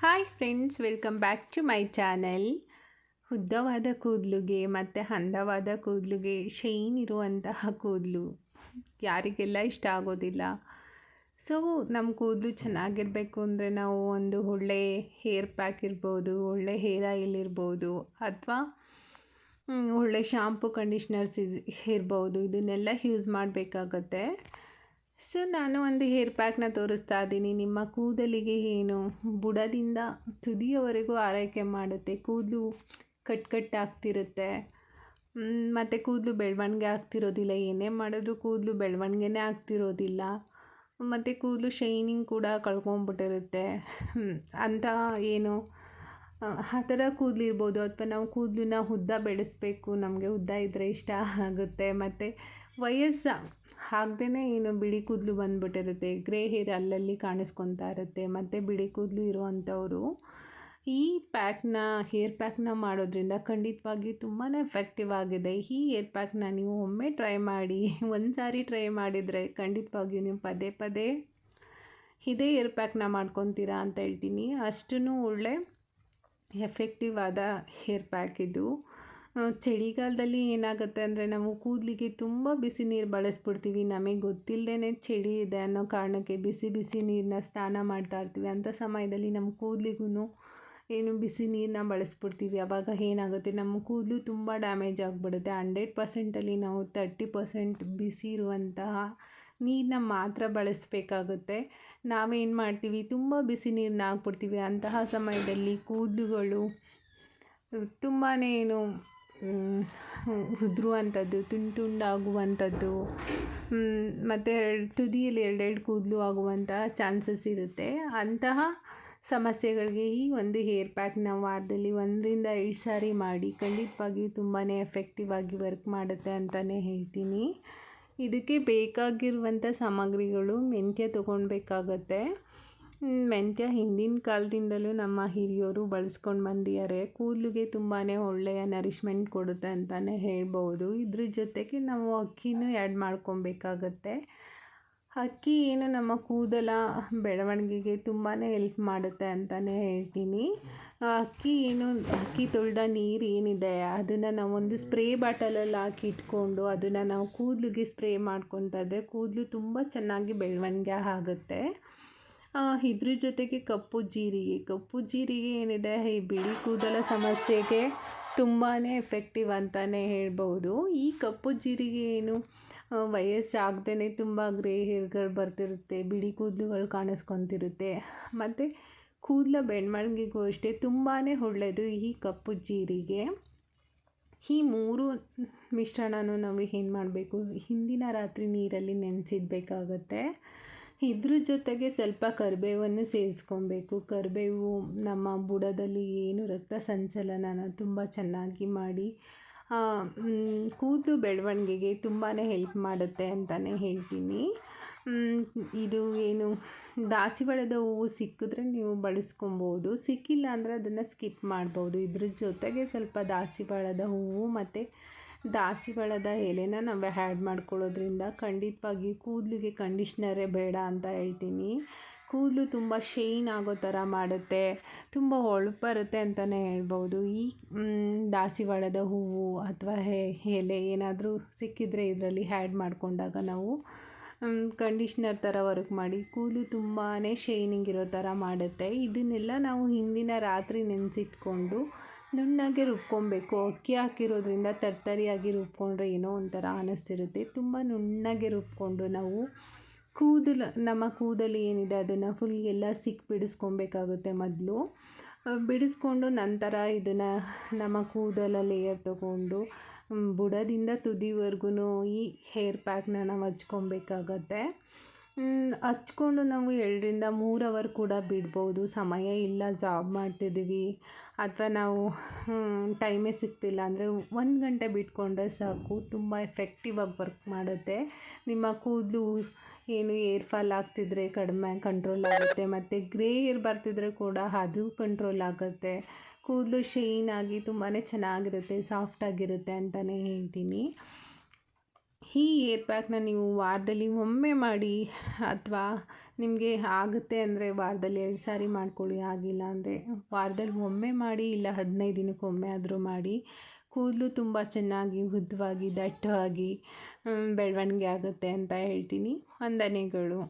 Hi friends welcome back to my channel ಉದ್ದವಾದ ಕೂದಲುಗೆ ಮತ್ತು ಅಂದವಾದ ಕೂದಲುಗೆ ಶೈನ್ ಇರುವಂತಹ ಕೂದಲು. ಯಾರಿಗೆಲ್ಲ ಇಷ್ಟ ಆಗೋದಿಲ್ಲ. ಸೊ ನಮ್ಮ ಕೂದಲು ಚೆನ್ನಾಗಿರಬೇಕು ಅಂದರೆ ನಾವು ಒಂದು ಒಳ್ಳೆ ಹೇರ್ ಪ್ಯಾಕ್ ಇರ್ಬೋದು, ಒಳ್ಳೆ ಹೇರ್ ಆಯಿಲ್ ಇರ್ಬೋದು, ಅಥವಾ ಒಳ್ಳೆ ಶಾಂಪು ಕಂಡೀಷ್ನರ್ಸ್ ಇರ್ಬೋದು. ಇದನ್ನೆಲ್ಲ ಯೂಸ್ ಮಾಡಬೇಕಾಗತ್ತೆ. ಸೊ ನಾನು ಒಂದು ಹೇರ್ ಪ್ಯಾಕ್ನ ತೋರಿಸ್ತಾ ಇದ್ದೀನಿ. ನಿಮ್ಮ ಕೂದಲಿಗೆ ಏನು? ಬುಡದಿಂದ ತುದಿಯವರೆಗೂ ಆರೈಕೆ ಮಾಡುತ್ತೆ. ಕೂದಲು ಕಟ್ ಕಟ್ ಆಗ್ತಿರುತ್ತೆ. ಮತ್ತು ಕೂದಲು ಬೆಳವಣಿಗೆ ಆಗ್ತಿರೋದಿಲ್ಲ. ಏನೇ ಮಾಡಿದ್ರೂ ಕೂದಲು ಬೆಳವಣಿಗೆನೇ ಆಗ್ತಿರೋದಿಲ್ಲ. ಮತ್ತು ಕೂದಲು ಶೈನಿಂಗ್ ಕೂಡ ಕಳ್ಕೊಂಬಿಟ್ಟಿರುತ್ತೆ. ಅಂತ ಏನು? ಆ ಥರ ಕೂದಲಿರ್ಬೋದು ಅಥವಾ ನಾವು ಕೂದಲನ್ನ ಉದ್ದ ಬೆಳೆಸಬೇಕು. ನಮಗೆ ಉದ್ದ ಇದ್ದರೆ ಇಷ್ಟ ಆಗುತ್ತೆ. ಮತ್ತು ವಯಸ್ಸು ಹಾಕ್ದೇ ಏನು ಬಿಳಿ ಕೂದಲು ಬಂದುಬಿಟ್ಟಿರುತ್ತೆ. ಗ್ರೇ ಹೇರ್ ಅಲ್ಲಲ್ಲಿ ಕಾಣಿಸ್ಕೊತಾ ಇರುತ್ತೆ. ಮತ್ತು ಬಿಳಿ ಕೂದಲು ಇರುವಂಥವರು ಈ ಪ್ಯಾಕ್ನ, ಹೇರ್ ಪ್ಯಾಕ್ನ ಮಾಡೋದ್ರಿಂದ ಖಂಡಿತವಾಗಿ ತುಂಬಾ ಎಫೆಕ್ಟಿವ್ ಆಗಿದೆ. ಈ ಹೇರ್ ಪ್ಯಾಕ್ನ ನೀವು ಒಮ್ಮೆ ಟ್ರೈ ಮಾಡಿ ಒಂದು ಸಾರಿ ಟ್ರೈ ಮಾಡಿದರೆ ಖಂಡಿತವಾಗಿಯೂ ನೀವು ಪದೇ ಪದೇ ಇದೇ ಹೇರ್ ಪ್ಯಾಕ್ನ ಮಾಡ್ಕೊತೀರಾ ಅಂತ ಹೇಳ್ತೀನಿ. ಅಷ್ಟು ಒಳ್ಳೆ ಎಫೆಕ್ಟಿವ್ ಆದ ಹೇರ್ ಪ್ಯಾಕ್ ಇದು. ಚಳಿಗಾಲದಲ್ಲಿ ಏನಾಗುತ್ತೆ ಅಂದರೆ ನಾವು ಕೂದಲಿಗೆ ತುಂಬ ಬಿಸಿ ನೀರು ಬಳಸ್ಬಿಡ್ತೀವಿ. ನಮಗೆ ಗೊತ್ತಿಲ್ಲದೇ ಚಳಿ ಇದೆ ಅನ್ನೋ ಕಾರಣಕ್ಕೆ ಬಿಸಿ ಬಿಸಿ ನೀರನ್ನ ಸ್ನಾನ ಮಾಡ್ತಾ ಇರ್ತೀವಿ. ಅಂಥ ಸಮಯದಲ್ಲಿ ನಮ್ಮ ಕೂದಲಿಗೂ ಏನು ಬಿಸಿ ನೀರನ್ನ ಬಳಸ್ಬಿಡ್ತೀವಿ. ಅವಾಗ ಏನಾಗುತ್ತೆ ನಮ್ಮ ಕೂದಲು ತುಂಬ ಡ್ಯಾಮೇಜ್ ಆಗಿಬಿಡುತ್ತೆ. ಹಂಡ್ರೆಡ್ ಪರ್ಸೆಂಟಲ್ಲಿ ನಾವು ತರ್ಟಿ ಪರ್ಸೆಂಟ್ ಬಿಸಿ ಇರುವಂತಹ ನೀರನ್ನ ಮಾತ್ರ ಬಳಸಬೇಕಾಗುತ್ತೆ. ನಾವೇನು ಮಾಡ್ತೀವಿ, ತುಂಬ ಬಿಸಿ ನೀರನ್ನ ಹಾಕ್ಬಿಡ್ತೀವಿ. ಅಂತಹ ಸಮಯದಲ್ಲಿ ಕೂದಲುಗಳು ತುಂಬಾ ಏನು ಉದುರುವಂಥದ್ದು ತುಂಡು ತುಂಡಾಗುವಂಥದ್ದು ಮತ್ತು ತುದಿಯಲ್ಲಿ ಎರಡೆರಡು ಕೂದಲು ಆಗುವಂತಹ ಚಾನ್ಸಸ್ ಇರುತ್ತೆ. ಅಂತಹ ಸಮಸ್ಯೆಗಳಿಗೆ ಈ ಒಂದು ಹೇರ್ ಪ್ಯಾಕ್ನ ವಾರದಲ್ಲಿ ಒಂದರಿಂದ ಎರಡು ಸಾರಿ ಮಾಡಿ ಖಂಡಿತವಾಗಿಯೂ ತುಂಬಾ ಎಫೆಕ್ಟಿವ್ ಆಗಿ ವರ್ಕ್ ಮಾಡುತ್ತೆ ಅಂತಲೇ ಹೇಳ್ತೀನಿ. ಇದಕ್ಕೆ ಬೇಕಾಗಿರುವಂಥ ಸಾಮಗ್ರಿಗಳು ಮೆಂತ್ಯ ತೊಗೊಳ್ಬೇಕಾಗತ್ತೆ ಮೆಂತ್ಯ ಹಿಂದಿನ ಕಾಲದಿಂದಲೂ ನಮ್ಮ ಹಿರಿಯರು ಬಳಸ್ಕೊಂಡು ಬಂದಿದ್ದಾರೆ. ಕೂದಲಿಗೆ ತುಂಬಾ ಒಳ್ಳೆಯ ನರಿಷ್ಮೆಂಟ್ ಕೊಡುತ್ತೆ ಅಂತಲೇ ಹೇಳ್ಬೋದು. ಇದ್ರ ಜೊತೆಗೆ ನಾವು ಅಕ್ಕಿನೂ ಆ್ಯಡ್ ಮಾಡ್ಕೊಬೇಕಾಗತ್ತೆ. ಅಕ್ಕಿ ಏನು ನಮ್ಮ ಕೂದಲ ಬೆಳವಣಿಗೆಗೆ ತುಂಬಾ ಹೆಲ್ಪ್ ಮಾಡುತ್ತೆ ಅಂತಲೇ ಹೇಳ್ತೀನಿ. ಅಕ್ಕಿ ಏನು, ಅಕ್ಕಿ ತೊಳೆದ ನೀರು ಏನಿದೆ, ಅದನ್ನು ನಾವು ಒಂದು ಸ್ಪ್ರೇ ಬಾಟಲಲ್ಲಿ ಹಾಕಿ ಇಟ್ಕೊಂಡು ಅದನ್ನು ನಾವು ಕೂದಲಿಗೆ ಸ್ಪ್ರೇ ಮಾಡ್ಕೊತಾ ಇದ್ದರೆ ಕೂದಲು ತುಂಬ ಚೆನ್ನಾಗಿ ಬೆಳವಣಿಗೆ ಆಗುತ್ತೆ. ಇದ್ರ ಜೊತೆಗೆ ಕಪ್ಪು ಜೀರಿಗೆ. ಕಪ್ಪು ಜೀರಿಗೆ ಏನಿದೆ? ಈ ಬಿಳಿ ಕೂದಲ ಸಮಸ್ಯೆಗೆ ತುಂಬಾ ಎಫೆಕ್ಟಿವ್ ಅಂತಲೇ ಹೇಳ್ಬೋದು ಈ ಕಪ್ಪು ಜೀರಿಗೆ ಏನು? ವಯಸ್ಸಾಗ್ದೇ ತುಂಬ ಗ್ರೇ ಹೇರ್ಗಳು ಬರ್ತಿರುತ್ತೆ, ಬಿಳಿ ಕೂದಲುಗಳು ಕಾಣಿಸ್ಕೊತಿರುತ್ತೆ. ಮತ್ತು ಕೂದಲ ಬೆಳವಣಿಗೆಗೂ ಅಷ್ಟೇ ತುಂಬಾ ಒಳ್ಳೆಯದು ಈ ಕಪ್ಪು ಜೀರಿಗೆ. ಈ ಮೂರು ಮಿಶ್ರಣನೂ ನಾವು ಏನು ಮಾಡಬೇಕು? ಹಿಂದಿನ ರಾತ್ರಿ ನೀರಲ್ಲಿ ನೆನೆಸಿಡ್ಬೇಕಾಗತ್ತೆ. ಇದ್ರ ಜೊತೆಗೆ ಸ್ವಲ್ಪ ಕರಿಬೇವನ್ನು ಸೇರಿಸ್ಕೊಬೇಕು. ಕರಿಬೇವು ನಮ್ಮ ಬುಡದಲ್ಲಿ ಏನು ರಕ್ತ ಸಂಚಲನನ ತುಂಬ ಚೆನ್ನಾಗಿ ಮಾಡಿ ಕೂದಲು ಬೆಳವಣಿಗೆಗೆ ತುಂಬಾ ಹೆಲ್ಪ್ ಮಾಡುತ್ತೆ ಅಂತಲೇ ಹೇಳ್ತೀನಿ. ಇದು ಏನು, ದಾಸಿವಾಳದ ಹೂವು ಸಿಕ್ಕಿದ್ರೆ ನೀವು ಬಳಸ್ಕೊಬೋದು. ಸಿಕ್ಕಿಲ್ಲ ಅಂದರೆ ಅದನ್ನು ಸ್ಕಿಪ್ ಮಾಡ್ಬೋದು. ಇದ್ರ ಜೊತೆಗೆ ಸ್ವಲ್ಪ ದಾಸಿವಾಳದ ಹೂವು ಮತ್ತು ದಾಸವಾಳದ ಎಲೆನ ನಾವು ಹ್ಯಾಡ್ ಮಾಡ್ಕೊಳ್ಳೋದ್ರಿಂದ ಖಂಡಿತವಾಗಿ ಕೂದಲಿಗೆ ಕಂಡೀಷ್ನರೇ ಬೇಡ ಅಂತ ಹೇಳ್ತೀನಿ. ಕೂದಲು ತುಂಬ ಶೈನ್ ಆಗೋ ಥರ ಮಾಡುತ್ತೆ, ತುಂಬ ಹೊಳಪು ಬರುತ್ತೆ ಅಂತಲೇ ಹೇಳ್ಬೋದು. ಈ ದಾಸವಾಳದ ಹೂವು ಅಥವಾ ಎಲೆ ಏನಾದರೂ ಸಿಕ್ಕಿದರೆ ಇದರಲ್ಲಿ ಆ್ಯಡ್ ಮಾಡಿಕೊಂಡಾಗ ನಾವು ಕಂಡೀಷ್ನರ್ ಥರ ವರ್ಕ್ ಮಾಡಿ ಕೂದಲು ತುಂಬಾ ಶೈನಿಂಗ್ ಇರೋ ಥರ ಮಾಡುತ್ತೆ. ಇದನ್ನೆಲ್ಲ ನಾವು ಹಿಂದಿನ ರಾತ್ರಿ ನೆನೆಸಿಟ್ಕೊಂಡು ನುಣ್ಣಗೆ ರುಬ್ಕೊಬೇಕು. ಅಕ್ಕಿ ಹಾಕಿರೋದ್ರಿಂದ ತರ್ತರಿಯಾಗಿ ರುಬ್ಕೊಂಡ್ರೆ ಏನೋ ಒಂಥರ ಅನ್ನಿಸ್ತಿರುತ್ತೆ ತುಂಬ ನುಣ್ಣಗೆ ರುಬ್ಕೊಂಡು ನಾವು ಕೂದಲು, ನಮ್ಮ ಕೂದಲು ಏನಿದೆ ಅದನ್ನು ಫುಲ್ ಎಲ್ಲ ಸಿಕ್ಕಿ ಬಿಡಿಸ್ಕೊಬೇಕಾಗುತ್ತೆ ಮೊದಲು. ಬಿಡಿಸ್ಕೊಂಡು ನಂತರ ಇದನ್ನು ನಮ್ಮ ಕೂದಲ ಲೇಯರ್ ತೊಗೊಂಡು ಬುಡದಿಂದ ತುದಿವರೆಗೂ ಈ ಹೇರ್ ಪ್ಯಾಕ್ನ ನಾವು ಹಚ್ಕೊಬೇಕಾಗತ್ತೆ. ಹಚ್ಕೊಂಡು ನಾವು ಎರಡರಿಂದ ಮೂರು ಅವರ್ ಕೂಡ ಬಿಡ್ಬೋದು. ಸಮಯ ಇಲ್ಲ ಜಾಬ್ ಮಾಡ್ತಿದ್ದೀವಿ ಅಥವಾ ನಾವು ಟೈಮೇ ಸಿಗ್ತಿಲ್ಲ. ಅಂದರೆ ಒಂದು ಗಂಟೆ ಬಿಟ್ಕೊಂಡ್ರೆ ಸಾಕು. ತುಂಬ ಎಫೆಕ್ಟಿವ್ ಆಗಿ ವರ್ಕ್ ಮಾಡುತ್ತೆ. ನಿಮ್ಮ ಕೂದಲು ಏನು ಏರ್ ಫಾಲ್ ಆಗ್ತಿದ್ರೆ ಕಡಿಮೆ ಕಂಟ್ರೋಲ್ ಆಗುತ್ತೆ. ಮತ್ತು ಗ್ರೇ ಏರ್ ಬರ್ತಿದ್ರೆ ಕೂಡ ಅದು ಕಂಟ್ರೋಲ್ ಆಗುತ್ತೆ. ಕೂದಲು ಶೈನ್ ಆಗಿ ತುಂಬಾ ಚೆನ್ನಾಗಿರುತ್ತೆ ಸಾಫ್ಟಾಗಿರುತ್ತೆ ಅಂತಲೇ ಹೇಳ್ತೀನಿ. ಈ ಏರ್ ಪ್ಯಾಕ್ನ ನೀವು ವಾರದಲ್ಲಿ ಒಮ್ಮೆ ಮಾಡಿ ಅಥವಾ ನಿಮಗೆ ಆಗುತ್ತೆ ಅಂದರೆ ವಾರದಲ್ಲಿ ಎರಡು ಸಾರಿ ಮಾಡ್ಕೊಳ್ಳಿ, ಆಗಿಲ್ಲ ಅಂದರೆ ವಾರದಲ್ಲಿ ಒಮ್ಮೆ ಮಾಡಿ ಇಲ್ಲ ಹದಿನೈದು ದಿನಕ್ಕೊಮ್ಮೆ ಆದರೂ ಮಾಡಿ, ಕೂದಲು ತುಂಬ ಚೆನ್ನಾಗಿ ಉದ್ದವಾಗಿ ದಟ್ಟವಾಗಿ ಬೆಳವಣಿಗೆ ಆಗುತ್ತೆ ಅಂತ ಹೇಳ್ತೀನಿ. ವಂದನೆಗಳು.